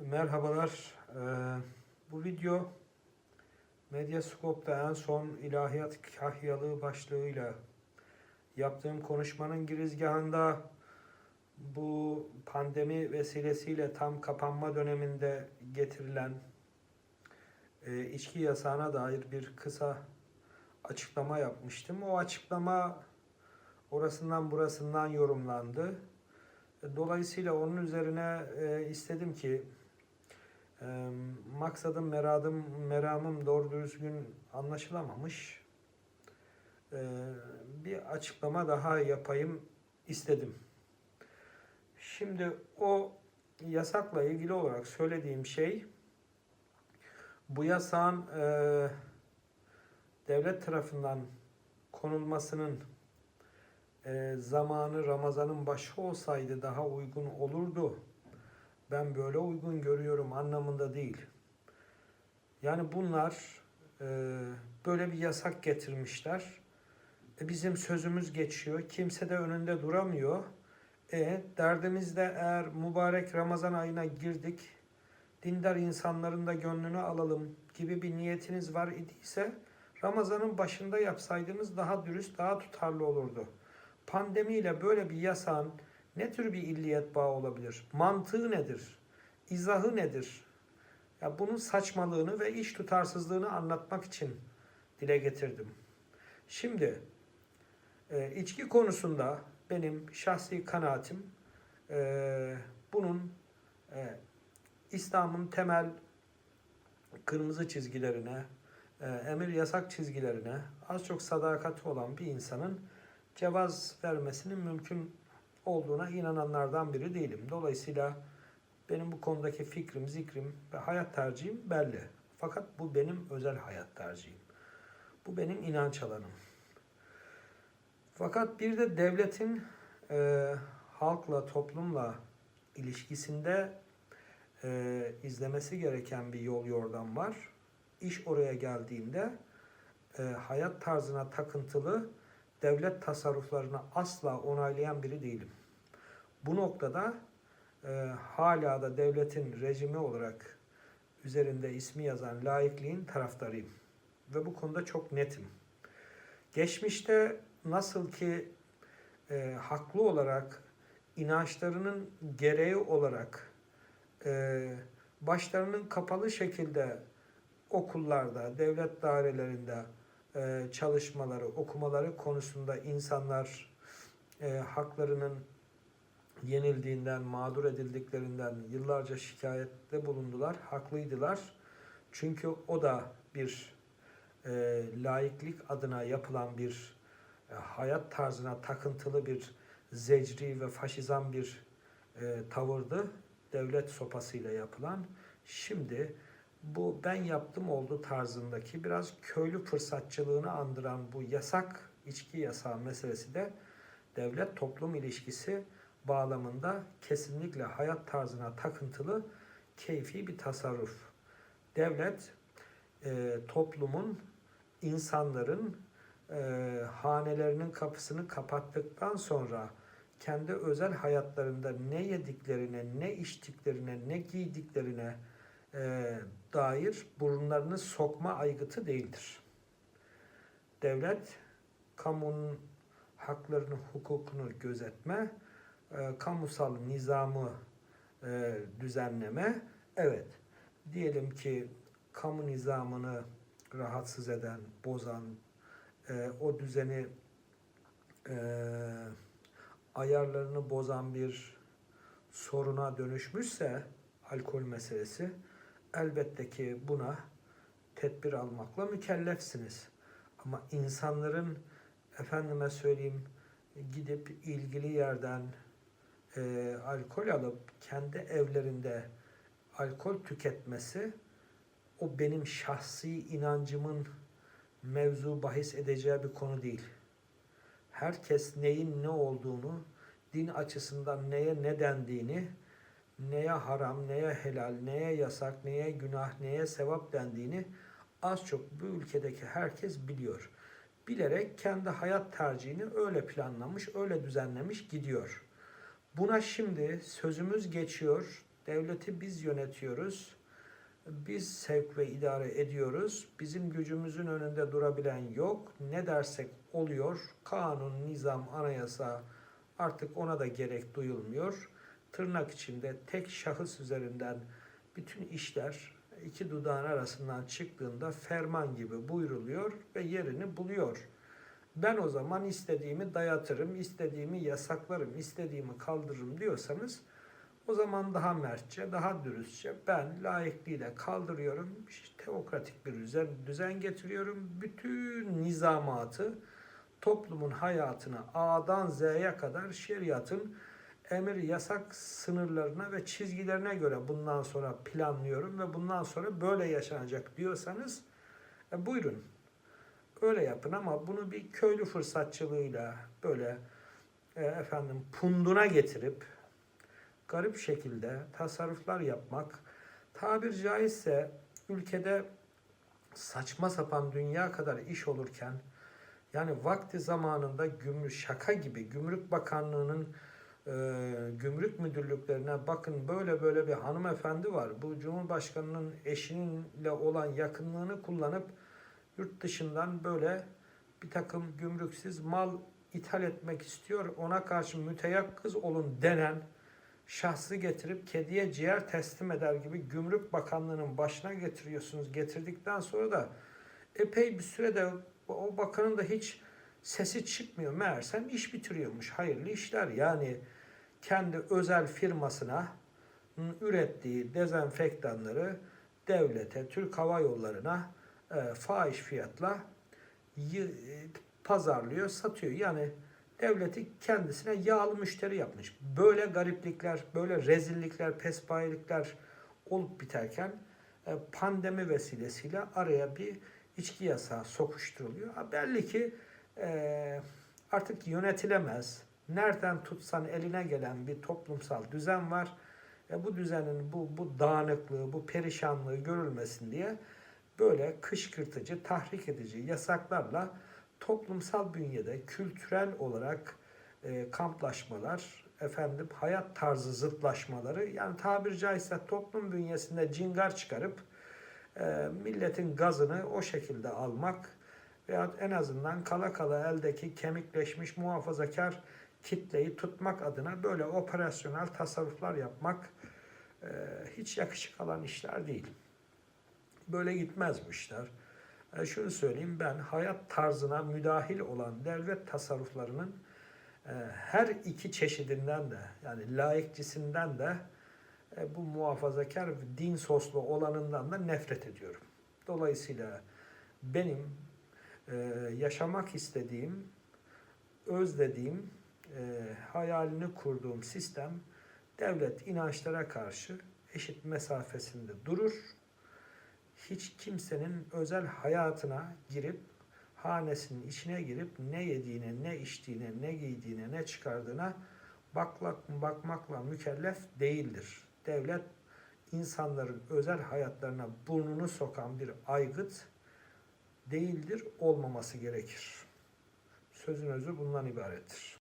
Merhabalar. Ee, bu video Medyascope'da en son ilahiyat kahyalığı başlığıyla yaptığım konuşmanın girizgahında bu pandemi vesilesiyle tam kapanma döneminde getirilen e, içki yasağına dair bir kısa açıklama yapmıştım. O açıklama orasından burasından yorumlandı. Dolayısıyla onun üzerine e, istedim ki e, maksadım, meradım, meramım doğru düzgün anlaşılamamış. E, bir açıklama daha yapayım istedim. Şimdi o yasakla ilgili olarak söylediğim şey bu yasağın e, devlet tarafından konulmasının e, zamanı Ramazan'ın başı olsaydı daha uygun olurdu. Ben böyle uygun görüyorum anlamında değil. Yani bunlar e, böyle bir yasak getirmişler. E, bizim sözümüz geçiyor. Kimse de önünde duramıyor. E, derdimiz de eğer mübarek Ramazan ayına girdik, dindar insanların da gönlünü alalım gibi bir niyetiniz var idiyse Ramazan'ın başında yapsaydınız daha dürüst, daha tutarlı olurdu pandemiyle böyle bir yasağın ne tür bir illiyet bağı olabilir? Mantığı nedir? İzahı nedir? Ya bunun saçmalığını ve iş tutarsızlığını anlatmak için dile getirdim. Şimdi e, içki konusunda benim şahsi kanaatim e, bunun e, İslam'ın temel kırmızı çizgilerine, emir yasak çizgilerine az çok sadakati olan bir insanın cevaz vermesinin mümkün olduğuna inananlardan biri değilim. Dolayısıyla benim bu konudaki fikrim, zikrim ve hayat tercihim belli. Fakat bu benim özel hayat tercihim. Bu benim inanç alanım. Fakat bir de devletin e, halkla, toplumla ilişkisinde e, izlemesi gereken bir yol yordam var. İş oraya geldiğinde e, hayat tarzına takıntılı devlet tasarruflarını asla onaylayan biri değilim. Bu noktada e, hala da devletin rejimi olarak üzerinde ismi yazan laikliğin taraftarıyım. Ve bu konuda çok netim. Geçmişte nasıl ki e, haklı olarak inançlarının gereği olarak e, başlarının kapalı şekilde okullarda, devlet dairelerinde, e, çalışmaları, okumaları konusunda insanlar e, haklarının yenildiğinden, mağdur edildiklerinden yıllarca şikayette bulundular. Haklıydılar. Çünkü o da bir e, laiklik adına yapılan bir e, hayat tarzına takıntılı bir zecri ve faşizan bir e, tavırdı. Devlet sopasıyla yapılan. Şimdi bu ben yaptım oldu tarzındaki biraz köylü fırsatçılığını andıran bu yasak içki yasağı meselesi de devlet toplum ilişkisi bağlamında kesinlikle hayat tarzına takıntılı keyfi bir tasarruf. Devlet e, toplumun insanların e, hanelerinin kapısını kapattıktan sonra kendi özel hayatlarında ne yediklerine, ne içtiklerine, ne giydiklerine, e, dair burunlarını sokma aygıtı değildir. Devlet kamunun haklarını, hukukunu gözetme, e, kamusal nizamı e, düzenleme, evet diyelim ki kamu nizamını rahatsız eden, bozan, e, o düzeni e, ayarlarını bozan bir soruna dönüşmüşse alkol meselesi, elbette ki buna tedbir almakla mükellefsiniz. Ama insanların efendime söyleyeyim gidip ilgili yerden e, alkol alıp kendi evlerinde alkol tüketmesi o benim şahsi inancımın mevzu bahis edeceği bir konu değil. Herkes neyin ne olduğunu, din açısından neye ne dendiğini neye haram, neye helal, neye yasak, neye günah, neye sevap dendiğini az çok bu ülkedeki herkes biliyor. Bilerek kendi hayat tercihini öyle planlamış, öyle düzenlemiş gidiyor. Buna şimdi sözümüz geçiyor, Devleti biz yönetiyoruz. Biz sevk ve idare ediyoruz. Bizim gücümüzün önünde durabilen yok. Ne dersek oluyor. Kanun, nizam, anayasa artık ona da gerek duyulmuyor. Tırnak içinde tek şahıs üzerinden bütün işler iki dudağın arasından çıktığında ferman gibi buyruluyor ve yerini buluyor. Ben o zaman istediğimi dayatırım, istediğimi yasaklarım, istediğimi kaldırırım diyorsanız o zaman daha mertçe, daha dürüstçe ben layıklığıyla kaldırıyorum. Teokratik bir düzen, düzen getiriyorum. Bütün nizamatı toplumun hayatına A'dan Z'ye kadar şeriatın emir yasak sınırlarına ve çizgilerine göre bundan sonra planlıyorum ve bundan sonra böyle yaşanacak diyorsanız e, buyurun. Öyle yapın ama bunu bir köylü fırsatçılığıyla böyle e, efendim punduna getirip garip şekilde tasarruflar yapmak tabir caizse ülkede saçma sapan dünya kadar iş olurken yani vakti zamanında gümrük şaka gibi Gümrük Bakanlığı'nın e, gümrük müdürlüklerine bakın böyle böyle bir hanımefendi var. Bu Cumhurbaşkanı'nın eşininle olan yakınlığını kullanıp yurt dışından böyle bir takım gümrüksüz mal ithal etmek istiyor. Ona karşı müteyakkız olun denen şahsı getirip kediye ciğer teslim eder gibi Gümrük Bakanlığı'nın başına getiriyorsunuz. Getirdikten sonra da epey bir sürede o bakanın da hiç sesi çıkmıyor. Meğersem iş bitiriyormuş. Hayırlı işler. Yani kendi özel firmasına ürettiği dezenfektanları devlete, Türk Hava Yolları'na e, fahiş fiyatla y- e, pazarlıyor, satıyor. Yani devleti kendisine yağlı müşteri yapmış. Böyle gariplikler, böyle rezillikler, pespayelikler olup biterken e, pandemi vesilesiyle araya bir içki yasağı sokuşturuluyor. Ha, belli ki e, artık yönetilemez. Nereden tutsan eline gelen bir toplumsal düzen var. E, bu düzenin bu, bu dağınıklığı, bu perişanlığı görülmesin diye böyle kışkırtıcı, tahrik edici yasaklarla toplumsal bünyede kültürel olarak e, kamplaşmalar, efendim hayat tarzı zıtlaşmaları yani tabir caizse toplum bünyesinde cingar çıkarıp e, milletin gazını o şekilde almak veya en azından kala kala eldeki kemikleşmiş muhafazakar kitleyi tutmak adına böyle operasyonel tasarruflar yapmak e, hiç yakışık alan işler değil. Böyle gitmez bu işler. E, şunu söyleyeyim ben hayat tarzına müdahil olan devlet tasarruflarının e, her iki çeşidinden de yani laikçisinden de e, bu muhafazakar din soslu olanından da nefret ediyorum. Dolayısıyla benim e, yaşamak istediğim, özlediğim, e, hayalini kurduğum sistem devlet inançlara karşı eşit mesafesinde durur. Hiç kimsenin özel hayatına girip hanesinin içine girip ne yediğine, ne içtiğine, ne giydiğine, ne çıkardığına bakmak, bakmakla mükellef değildir. Devlet insanların özel hayatlarına burnunu sokan bir aygıt değildir, olmaması gerekir. Sözün özü bundan ibarettir.